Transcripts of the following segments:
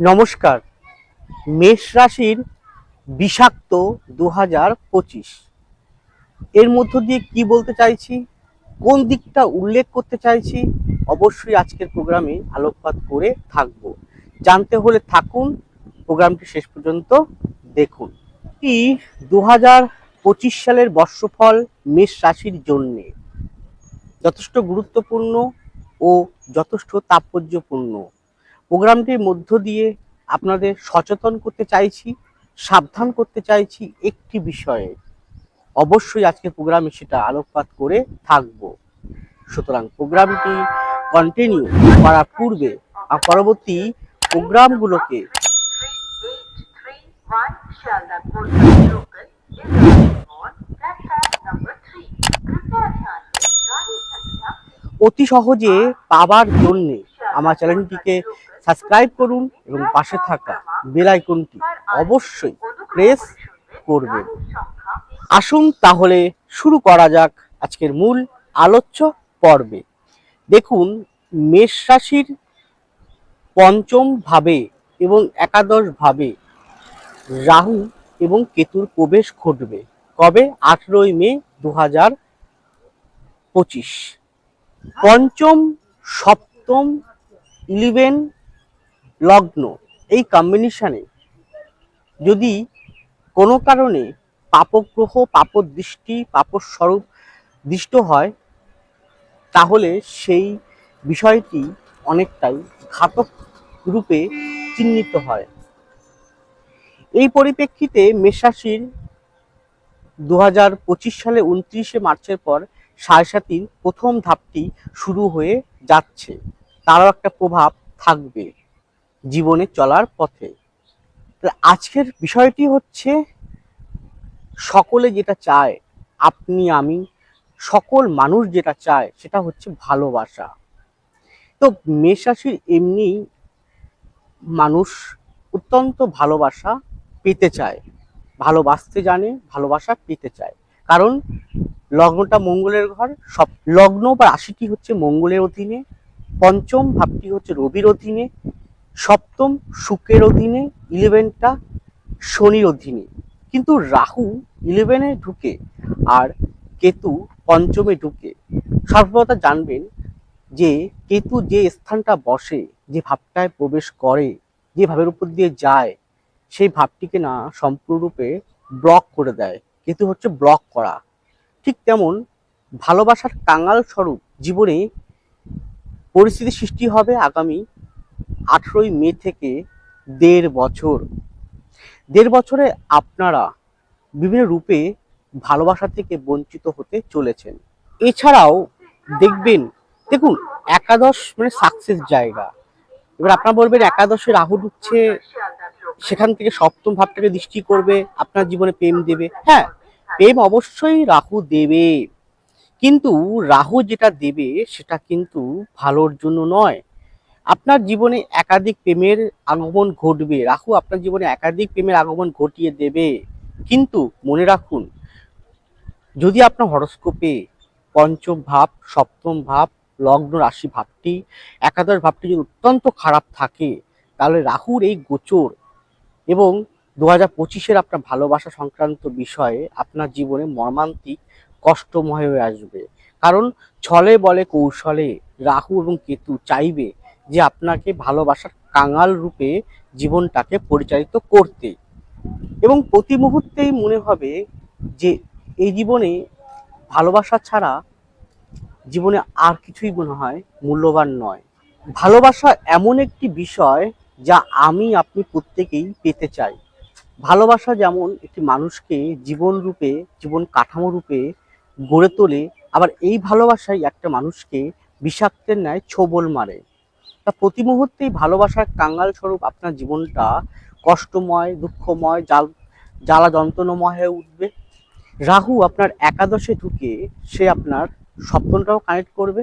নমস্কার। মেষ রাশির বিষাক্ত দু হাজার পঁচিশ। এর মধ্য দিয়ে কি বলতে চাইছি? কোন দিকটা উল্লেখ করতে চাইছি? অবশ্যই আজকের প্রোগ্রামে আলোকপাত করে থাকব। জানতে হলে থাকুন, প্রোগ্রামটি শেষ পর্যন্ত দেখুন। কি দু পঁচিশ সালের বর্ষফল মেষ রাশির জন্যে? যথেষ্ট গুরুত্বপূর্ণ ও যথেষ্ট তাৎপর্যপূর্ণ। প্রোগ্রামটির মধ্য দিয়ে আপনাদের সচেতন করতে চাইছি, সাবধান করতে চাইছি একটি বিষয়ে। অবশ্যই আজকে প্রোগ্রামে সেটা আলোকপাত করে থাকব। সুতরাং প্রোগ্রামটি কন্টিনিউ করার পূর্বে পরবর্তী প্রোগ্রামগুলোকে অতি সহজে পাবার জন্যে আমার চ্যানেলটিকে সাবস্ক্রাইব করুন এবং পাশে থাকা বেল আইকনটি অবশ্যই প্রেস করবেন। আসুন তাহলে শুরু করা যাক আজকের মূল আলোচ্য পর্বে। দেখুন, মেষ রাশির পঞ্চম ভাবে এবং একাদশ ভাবে রাহু এবং কেতুর প্রবেশ ঘটবে কবে? আঠেরোই মে দু পঁচিশ। পঞ্চম, সপ্তম ইলেভেন লগ্ন, এই কম্বিনেশানে যদি কোনো কারণে পাপগ্রহ, পাপদৃষ্টি, পাপস্বরূপ দৃষ্ট হয়, তাহলে সেই বিষয়টি অনেকটাই ঘাতক রূপে চিহ্নিত হয়। এই পরিপ্রেক্ষিতে মেষরাশির দু হাজার পঁচিশ সালে উনত্রিশে মার্চের পর সাড়ে সাতির প্রথম ধাপটি শুরু হয়ে যাচ্ছে। তারও একটা প্রভাব থাকবে জীবনে চলার পথে। আজকের বিষয়টি হচ্ছে, সকলে যেটা চায়, আপনি, আমি, সকল মানুষ যেটা চায়, সেটা হচ্ছে ভালোবাসা। তো মেষ রাশির এমনি মানুষ অত্যন্ত ভালোবাসা পেতে চায়। ভালোবাসতে জানে, ভালোবাসা পেতে চায়। কারণ লগ্নটা মঙ্গলের ঘর, সব লগ্ন বা রাশিটি হচ্ছে মঙ্গলের অধীনে। পঞ্চম ভাবটি হচ্ছে রবির অধীনে, সপ্তম শুক্রের অধীনে ইলেভেনটা শনির অধীনে। কিন্তু রাহু ইলেভেনে ঢুকে আর কেতু পঞ্চমে ঢুকে। সর্বদা জানবেন যে কেতু যে স্থানটা বসে, যে ভাবটায় প্রবেশ করে, যে ভাবের উপর দিয়ে যায়, সেই ভাবটিকে না সম্পূর্ণরূপে ব্লক করে দেয়। কেতু হচ্ছে ব্লক করা। ঠিক তেমন ভালোবাসার কাঙাল স্বরূপ জীবনে পরিস্থিতি সৃষ্টি হবে আগামী আঠেরোই মে থেকে দেড় বছর। দেড় বছরে আপনারা বিভিন্ন রূপে ভালোবাসা থেকে বঞ্চিত হতে চলেছেন। এছাড়াও দেখবেন, দেখুন, একাদশ মানে সাকসেস জায়গা। এবার আপনারা বলবেন, একাদশে রাহু ঢুকছে, সেখান থেকে সপ্তম ভাবটাকে দৃষ্টি করবে, আপনার জীবনে প্রেম দেবে। হ্যাঁ প্রেম অবশ্যই রাহু দেবে। কিন্তু রাহু যেটা দেবে সেটা কিন্তু ভালোর জন্য নয়। আপনার জীবনে একাধিক প্রেমের আগমন ঘটবে। রাহু আপনার জীবনে একাধিক প্রেমের আগমন ঘটিয়ে দেবে। কিন্তু মনে রাখুন, যদি আপনার হরস্কোপে পঞ্চম ভাব, সপ্তম ভাব, লগ্ন রাশি ভাবটি, একাদশ ভাবটি যদি অত্যন্ত খারাপ থাকে, তাহলে রাহুর এই গোচর এবং দু হাজার পঁচিশের আপনার ভালোবাসা সংক্রান্ত বিষয়ে আপনার জীবনে মর্মান্তিক কষ্টময় হয়ে আসবে। কারণ ছলে বলে কৌশলে রাহু এবং কেতু চাইবে যে আপনাকে ভালোবাসার কাঙাল রূপে জীবনটাকে পরিচালিত করতে। এবং প্রতি মুহূর্তেই মনে হবে যে এই জীবনে ভালোবাসা ছাড়া জীবনে আর কিছুই মনে হয় মূল্যবান নয়। ভালোবাসা এমন একটি বিষয় যা আমি, আপনি প্রত্যেকেই পেতে চাই। ভালোবাসা যেমন একটি মানুষকে জীবন রূপে, জীবন কাঠামো রূপে গড়ে তোলে, আবার এই ভালোবাসাই একটা মানুষকে বিষাক্তের ন্যায় ছোবল মারে। তা প্রতি মুহূর্তেই ভালোবাসার কাঙ্গাল স্বরূপ আপনার জীবনটা কষ্টময়, দুঃখময়, জাল, জ্বালা যন্ত্রণাময় হয়ে উঠবে। রাহু আপনার একাদশে ঢুকে সে আপনার সপ্তমটাও কানেক্ট করবে,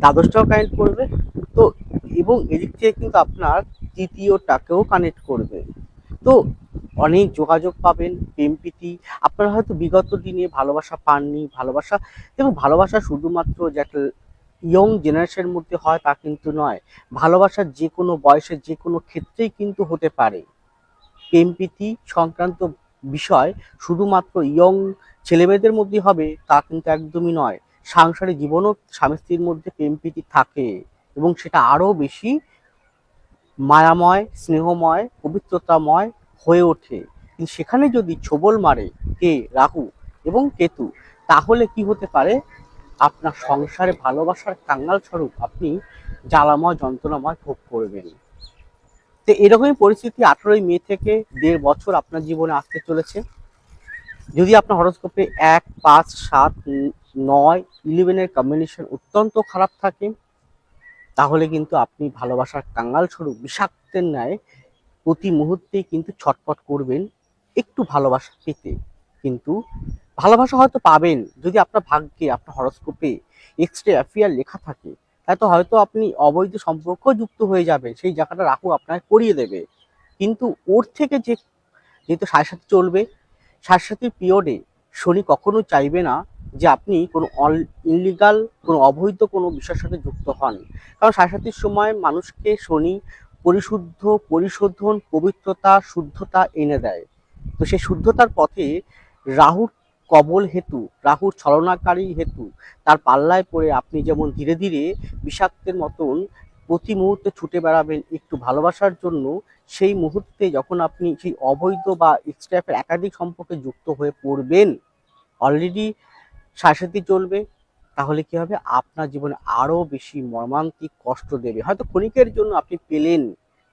দ্বাদশটাও কানেক্ট করবে। তো এবং এদিক থেকে কিন্তু আপনার তৃতীয়টাকেও কানেক্ট করবে। তো অনেক যোগাযোগ পাবেন, প্রেম প্রীতি। আপনারা হয়তো বিগত দিনে ভালোবাসা পাননি, ভালোবাসা এবং ভালোবাসা শুধুমাত্র যে একটা ইয়ং জেনারেশনের মধ্যে হয় তা কিন্তু নয়। ভালোবাসা যে কোনো বয়সের যে কোনো ক্ষেত্রেই কিন্তু হতে পারে। প্রেম প্রীতি সংক্রান্ত বিষয় শুধুমাত্র ইয়ং ছেলেমেয়েদের মধ্যে হবে তা কিন্তু একদমই নয়। সাংসারিক জীবনও স্বামী স্ত্রীর মধ্যে প্রেম প্রীতি থাকে এবং সেটা আরও বেশি মায়াময়, স্নেহময়, পবিত্রতাময় হয়ে ওঠে। কিন্তু সেখানে যদি ছোবল মারে কে? রাহু এবং কেতু, তাহলে কি হতে পারে? আপনার সংসারে ভালোবাসার কাঙ্গাল স্বরূপ আপনি জ্বালাময়, যন্ত্রণাময় ভোগ করবেন। তো এরকমই পরিস্থিতি আঠারোই মে থেকে দেড় বছর আপনার জীবনে আসতে চলেছে। যদি আপনার হরস্কোপে এক, পাঁচ, সাত, নয় ইলেভেনের কম্বিনেশন অত্যন্ত খারাপ থাকে, তাহলে কিন্তু আপনি ভালোবাসার কাঙ্গাল স্বরূপ, বিষাক্তের ন্যায় প্রতি মুহূর্তে কিন্তু ছটপট করবেন, একটু ভালোবাসা পেতে। কিন্তু ভালোবাসা হয়তো পাবেন যদি আপনার ভাগ্যে, আপনার হরস্কোপে এক্সট্রা অ্যাফিয়ার লেখা থাকে। তাই তো হয়তো আপনি অবৈধ সম্পর্ক যুক্ত হয়ে যাবে সেই জায়গাটা রাহু আপনাকে করিয়ে দেবে। কিন্তু ওর থেকে যে যেহেতু সাড়ে সাথে চলবে, সাড়ে সাথের পিরিয়ডে শনি কখনো চাইবে না যে আপনি কোনো অল ইনলিগাল কোনো অবৈধ কোনো বিষয়ের সাথে যুক্ত হন। কারণ সাড়ে সময় মানুষকে শনি পরিশুদ্ধ পরিশোধন, পবিত্রতা, শুদ্ধতা এনে দেয়। তো সেই শুদ্ধতার পথে রাহুর কবল হেতু, রাহুর ছলনাকারী হেতু, তার পাল্লায় পড়ে আপনি যেমন ধীরে ধীরে বিষাক্তের মতন প্রতি মুহূর্তে ছুটে বেড়াবেন একটু ভালোবাসার জন্য, সেই মুহূর্তে যখন আপনি সেই অবৈধ বা এক্সট্রাফের একাধিক সম্পর্কে যুক্ত হয়ে পড়বেন অলরেডি সাথে চলবে তাহলে কি হবে? আপনার জীবনে আরও বেশি মর্মান্তিক কষ্ট দেবে। হয়তো ক্ষণিকের জন্য আপনি পেলেন,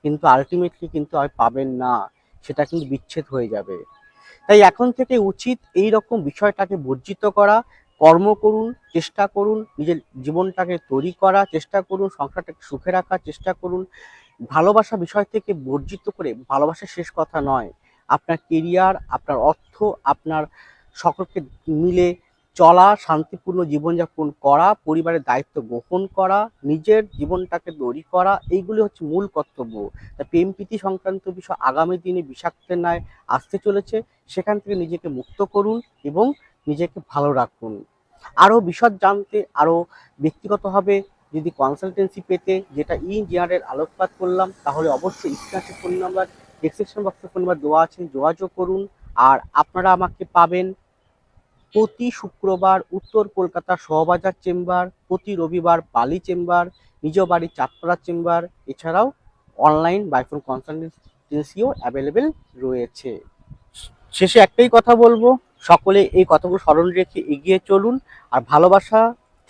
কিন্তু আলটিমেটলি কিন্তু আর পাবেন না। সেটা কিন্তু বিচ্ছেদ হয়ে যাবে। তাই এখন থেকে উচিত এই রকম বিষয়টাকে বর্জিত করা, কর্ম করুন, চেষ্টা করুন, নিজের জীবনটাকে তৈরি করা, চেষ্টা করুন, সংসারটাকে সুখে রাখার চেষ্টা করুন। ভালোবাসা বিষয় থেকে বর্জিত করে ভালোবাসা শেষ কথা নয়। আপনার কেরিয়ার আপনার অর্থ, আপনার সকলকে মিলে চলা, শান্তিপূর্ণ জীবনযাপন করা, পরিবারের দায়িত্ব গ্রহণ করা, নিজের জীবনটাকে তৈরি করা, এইগুলি হচ্ছে মূল কর্তব্য। তা প্রেম প্রীতি সংক্রান্ত বিষয় আগামী দিনে বিষাক্তের ন্যায় আসতে চলেছে। সেখান থেকে নিজেকে মুক্ত করুন এবং নিজেকে ভালো রাখুন। আরও বিশদ জানতে, আরও ব্যক্তিগতভাবে যদি কনসালটেন্সি পেতে যেটা ইঞ্জিনিয়ারের আলোকপাত করলাম, তাহলে অবশ্যই স্ক্রিনে ফোন নাম্বার ডিসক্রিপশন বক্সে ফোন নাম্বার দেওয়া আছে, যোগাযোগ করুন। আর আপনারা আমাকে পাবেন প্রতি শুক্রবার উত্তর কলকাতা শহবাজার চেম্বার, প্রতি রবিবার বালি চেম্বার, নিজ বাড়ি চাঁদপাড়া চেম্বার, এছাড়াও অনলাইন বাইফোন কনসালটেন্সিও অ্যাভেলেবেল রয়েছে। শেষে একটাই কথা বলব, সকলে এই কথাগুলো স্মরণ রেখে এগিয়ে চলুন, আর ভালোবাসা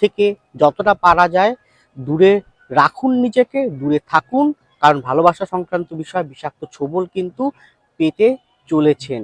থেকে যতটা পারা যায়, দূরে রাখুন নিজেকে, দূরে থাকুন, কারণ ভালোবাসা সংক্রান্ত বিষয় বিষাক্ত ছবল কিন্তু পেতে চলেছেন।